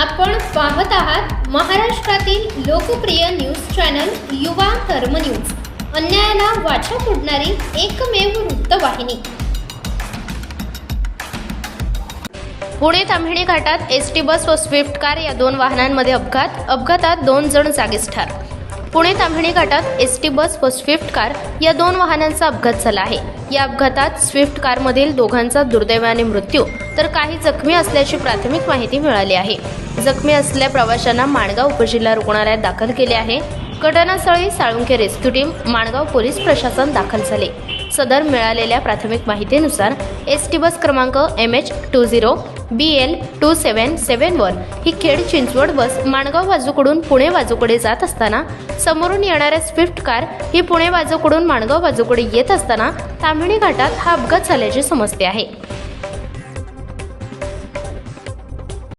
आपण पाहत आहात महाराष्ट्रातील लोकप्रिय न्यूज चॅनल युवा कर्म न्यूज. अन्यायाला वाचा फोडणारी एकमेव वृत्तवाहिनी. पुणे ताम्हिणी घाटात एस टी बस व स्विफ्ट कार या दोन वाहनांमध्ये अपघात. अपघातात दोन जण जागीच ठार. पुणे ताम्हिणी घाटात एस टी बस व स्विफ्ट कार या दोन वाहनांचा अपघात झाला आहे. या अपघातात स्विफ्ट कारमधील दोघांचा दुर्दैवाने मृत्यू. तर काही जखमी असल्याची प्राथमिक माहिती मिळाली आहे. जखमी असलेल्या प्रवाशांना माणगाव उपजिल्हा रुग्णालयात दाखल केले आहे. घटनास्थळी Salunkhe rescue team Mangaon police प्रशासन दाखल झाले. सदर मिळालेल्या प्राथमिक माहितीनुसार एस टी बस क्रमांक M H two zero B L two seven seven one ही खेड चिंचवड बस माणगाव बाजूकडून पुणे बाजूकडे जात असताना समोरून येणाऱ्या स्विफ्ट कार ही पुणे बाजूकडून माणगाव बाजूकडे येत असताना ताम्हिणी घाटात हा अपघात झाल्याचे समजते आहे.